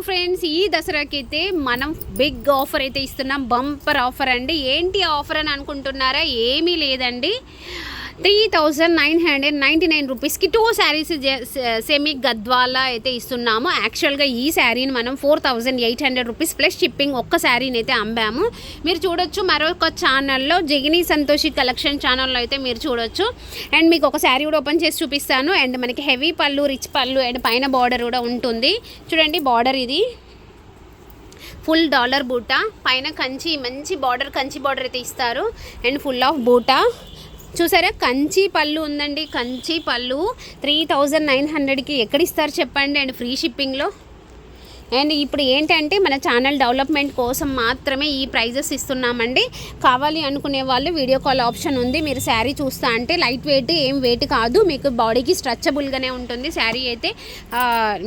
Friends ఈ దసరాకి అయితే మనం బిగ్ ఆఫర్ అయితే ఇస్తున్నాం. బంపర్ ఆఫర్ అండి. ఏంటి ఆఫర్ అని అనుకుంటున్నారా? ఏమీ లేదండి. Three thousand nine hundred ninety nine రూపీస్కి టూ శారీస్ సెమీ గద్వాలా అయితే ఇస్తున్నాము. యాక్చువల్గా ఈ శారీని మనం four thousand eight hundred rupees plus shipping ఒక్క శారీని అయితే అమ్మాము. మీరు చూడొచ్చు మరొక ఛానల్లో జగిని సంతోషి కలెక్షన్ ఛానల్లో అయితే మీరు చూడొచ్చు. అండ్ మీకు ఒక శారీ కూడా ఓపెన్ చేసి చూపిస్తాను. అండ్ మనకి హెవీ పళ్ళు రిచ్ పళ్ళు అండ్ పైన బార్డర్ కూడా ఉంటుంది. చూడండి బార్డర్ ఇది. ఫుల్ డాలర్ బూటా. పైన కంచి మంచి బార్డర్ కంచి బార్డర్ అయితే ఇస్తారు. అండ్ ఫుల్ ఆఫ్ బూటా. చూసారా? కంచి పళ్ళు ఉందండి. కంచి పళ్ళు త్రీ థౌజండ్ నైన్ హండ్రెడ్కి ఎక్కడ ఇస్తారు చెప్పండి? అండ్ ఫ్రీ షిప్పింగ్లో? అండ్ ఇప్పుడు ఏంటంటే మన ఛానల్ డెవలప్మెంట్ కోసం మాత్రమే ఈ ప్రైజెస్ ఇస్తున్నామండి. కావాలి అనుకునే వాళ్ళు వీడియో కాల్ ఆప్షన్ ఉంది. మీరు శారీ చూస్తా అంటే లైట్ వెయిట్ ఏం వెయిట్ కాదు. మీకు బాడీకి స్ట్రెచబుల్గానే ఉంటుంది. శారీ అయితే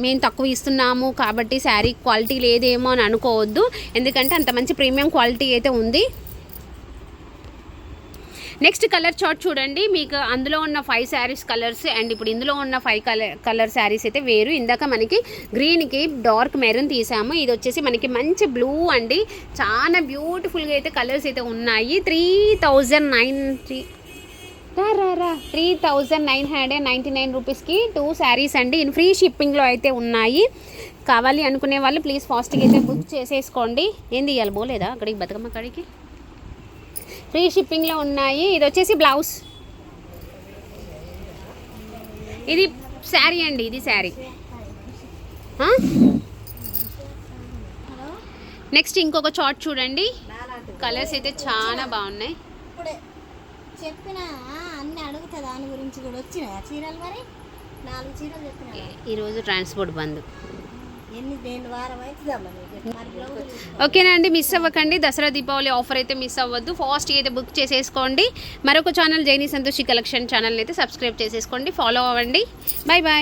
మేము తక్కువ ఇస్తున్నాము కాబట్టి శారీ క్వాలిటీ లేదేమో అని అనుకోవద్దు. ఎందుకంటే అంత మంచి ప్రీమియం క్వాలిటీ అయితే ఉంది. నెక్స్ట్ కలర్ చార్ట్ చూడండి. మీకు అందులో ఉన్న ఫైవ్ శారీస్ కలర్స్ అండ్ ఇప్పుడు ఇందులో ఉన్న ఫైవ్ కలర్ కలర్ శారీస్ అయితే వేరు. ఇందాక మనకి గ్రీన్కి డార్క్ మెరూన్ తీసాము. ఇది వచ్చేసి మనకి మంచి బ్లూ అండి. చాలా బ్యూటిఫుల్గా అయితే కలర్స్ అయితే ఉన్నాయి. Three thousand nine three three thousand nine hundred ninety nine రూపీస్కి టూ శారీస్ అండి. ఇన్ ఫ్రీ షిప్పింగ్లో అయితే ఉన్నాయి. కావాలి అనుకునే వాళ్ళు ప్లీజ్ ఫాస్ట్గా అయితే బుక్ చేసేసుకోండి. ఏంది ఇవ్వాలి పోలేదా అక్కడికి బతుకమ్మ కాడికి? ఫ్రీ షిప్పింగ్లో ఉన్నాయి. ఇది వచ్చేసి బ్లౌజ్. ఇది శారీ అండి ఇది శారీ. నెక్స్ట్ ఇంకొక చార్ట్ చూడండి. కలర్స్ అయితే చాలా బాగున్నాయి. చెప్పిన అన్ని అడుగుతా దాని గురించి కూడా వచ్చినాయి చీరలు మరి? నాలుగు చీరలు చెప్పిన. ఈరోజు ట్రాన్స్పోర్ట్ బంద్. ఓకేనండి ఓకేనా అండి మిస్ అవ్వకండి. దసరా దీపావళి ఆఫర్ అయితే మిస్ అవ్వద్దు. ఫాస్ట్ అయితే బుక్ చేసేసుకోండి. మరొక channel Jaini Santoshi collection channel అయితే సబ్స్క్రైబ్ చేసేసుకోండి. ఫాలో అవ్వండి. Bye bye